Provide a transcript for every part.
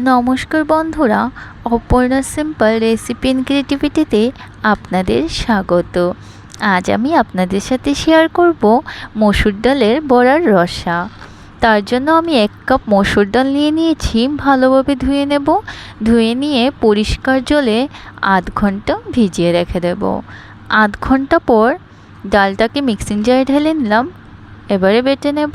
নমস্কার বন্ধুরা, Aparna simple recipe ক্রিয়েটিভিটিতে আপনাদের স্বাগত। আজ আমি আপনাদের সাথে শেয়ার করব মসুর ডালের বড়ার রসা। তার জন্য আমি এক কাপ মসুর ডাল নিয়ে নিয়েছি, ভালোভাবে ধুয়ে নেব। ধুয়ে নিয়ে পরিষ্কার জলে আধ ঘণ্টা ভিজিয়ে রেখে দেব। আধ ঘণ্টা পর ডালটাকে মিক্সিং জারে ঢেলে নিলাম। এবারে বেটে নেব।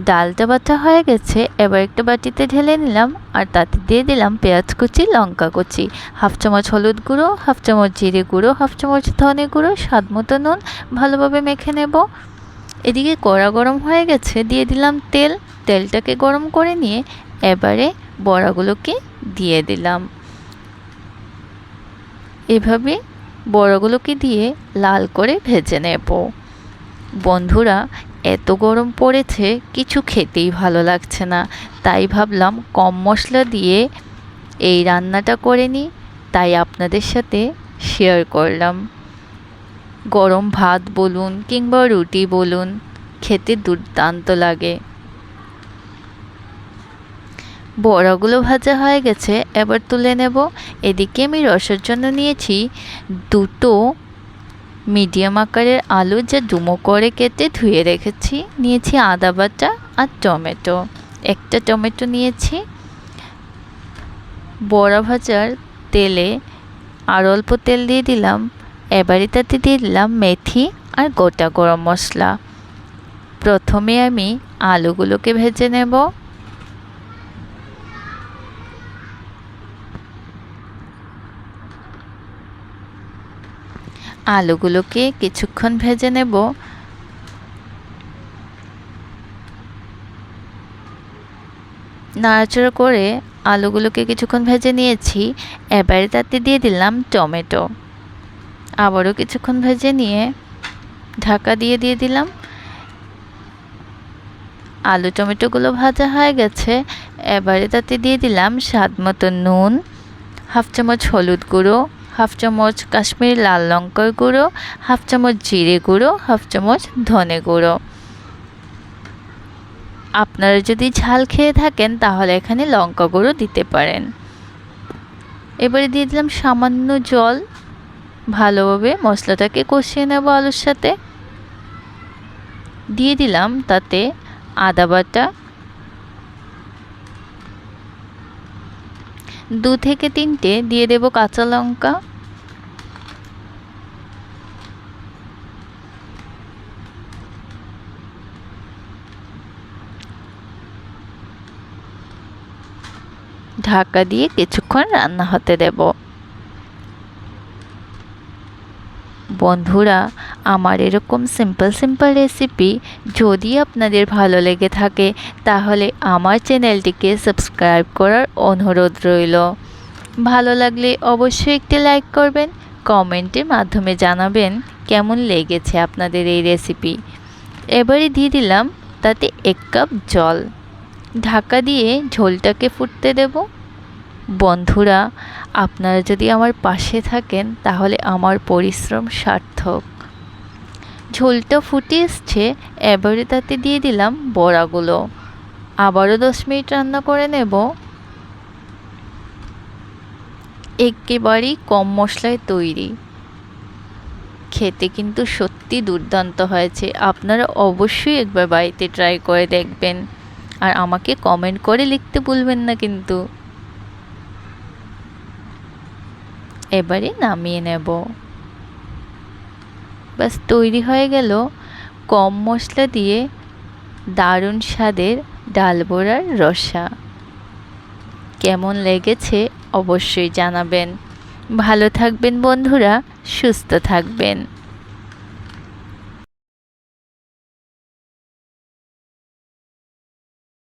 ডালটা বাটা হয়ে গেছে, এবার একটা বাটিতে ঢেলে নিলাম, আর তাতে দিয়ে দিলাম পেঁয়াজ কুচি, লঙ্কা কুচি। হাফ চামচ হলুদ গুঁড়ো, হাফ চামচ জিরে গুঁড়ো, হাফ চামচ ধনে গুঁড়ো, স্বাদ মতো নুন ভালোভাবে মেখে নেব। এদিকে কড়া গরম হয়ে গেছে, দিয়ে দিলাম তেল। তেলটাকে গরম করে নিয়ে এবারে বড়াগুলোকে দিয়ে দিলাম। এভাবে বড়াগুলোকে দিয়ে লাল করে ভেজে নেব। বন্ধুরা এত গরম পড়েছে, কিছু খেতেই ভালো লাগছে না। তাই ভাবলাম কম মশলা দিয়ে এই রান্নাটা করে নিই। তাই আপনাদের সাথে শেয়ার করলাম। গরম ভাত বলুন কিংবা রুটি বলুন, খেতে দুর্দান্ত লাগে। বড়াগুলো ভাজা হয়ে গেছে, এবার তুলে নেব। এদিকে আমি রসের জন্য নিয়েছি দুটো মিডিয়াম আকারের আলু যা ডুমো করে কেটে ধুয়ে রেখেছি, নিয়েছি আদা বাটা আর টমেটো। একটা টমেটো নিয়েছি। বড়া ভাজার তেলে আর অল্প তেল দিয়ে দিলাম। এবারে তাতে দিয়ে দিলাম মেথি আর গোটা গরম মশলা। প্রথমে আমি আলুগুলোকে ভেজে নেব। আলুগুলোকে কিছুক্ষণ ভেজে নেব। নাড়াচাড়া করে আলুগুলোকে কিছুক্ষণ ভেজে নিয়েছি। এবারে তাতে দিয়ে দিলাম টমেটো। আবারও কিছুক্ষণ ভেজে নিয়ে ঢাকা দিয়ে দিয়ে দিলাম। আলু টমেটোগুলো ভাজা হয়ে গেছে। এবারে তাতে দিয়ে দিলাম স্বাদ মতো নুন, হাফ চামচ হলুদ গুঁড়ো হাফ চামচ কাশ্মীরি লাল লঙ্কার গুঁড়ো, হাফ চামচ জিরে গুঁড়ো, হাফ চামচ ধনে গুঁড়ো। আপনারা যদি ঝাল খেয়ে থাকেন, তাহলে এখানে লঙ্কা গুঁড়ো দিতে পারেন। এবারে দিয়ে দিলাম সামান্য জল। ভালোভাবে মশলাটাকে কষিয়ে নেব আলুর সাথে। দিয়ে দিলাম তাতে আদা বাটা দু থেকে তিনটে দিয়ে দেব কাঁচা লঙ্কা। ঢাকা দিয়ে কিছুক্ষণ রান্না হতে দেব। বন্ধুরা, আমার এরকম সিম্পল সিম্পল রেসিপি যদি আপনাদের ভালো লেগে থাকে, তাহলে আমার চ্যানেলটিকে সাবস্ক্রাইব করার অনুরোধ রইল। ভালো লাগলে অবশ্যই একটি লাইক করবেন, কমেন্টের মাধ্যমে জানাবেন কেমন লেগেছে আপনাদের এই রেসিপি এবারে দিয়ে দিলাম তাতে এক কাপ জল। ঢাকা দিয়ে ঝোলটাকে ফুটতে দেব। বন্ধুরা, আপনারা যদি আমার পাশে থাকেন, তাহলে আমার পরিশ্রম সার্থক। ঝোলটা ফুটে এসছে, এবারে তাতে দিয়ে দিলাম বড়াগুলো। আবারও দশ মিনিট রান্না করে নেব। একেবারেই কম মশলায় তৈরি। খেতে কিন্তু সত্যি দুর্দান্ত হয়েছে। আপনারা অবশ্যই একবার বাড়িতে ট্রাই করে দেখবেন। আর আমাকে কমেন্ট করে লিখতে ভুলবেন না কিন্তু। এবারে নামিয়ে নেব। বাস তৈরি হয়ে গেল কম মশলা দিয়ে দারুণ স্বাদের ডাল বড়ার রসা। কেমন লেগেছে অবশ্যই জানাবেন। ভালো থাকবেন বন্ধুরা, সুস্থ থাকবেন।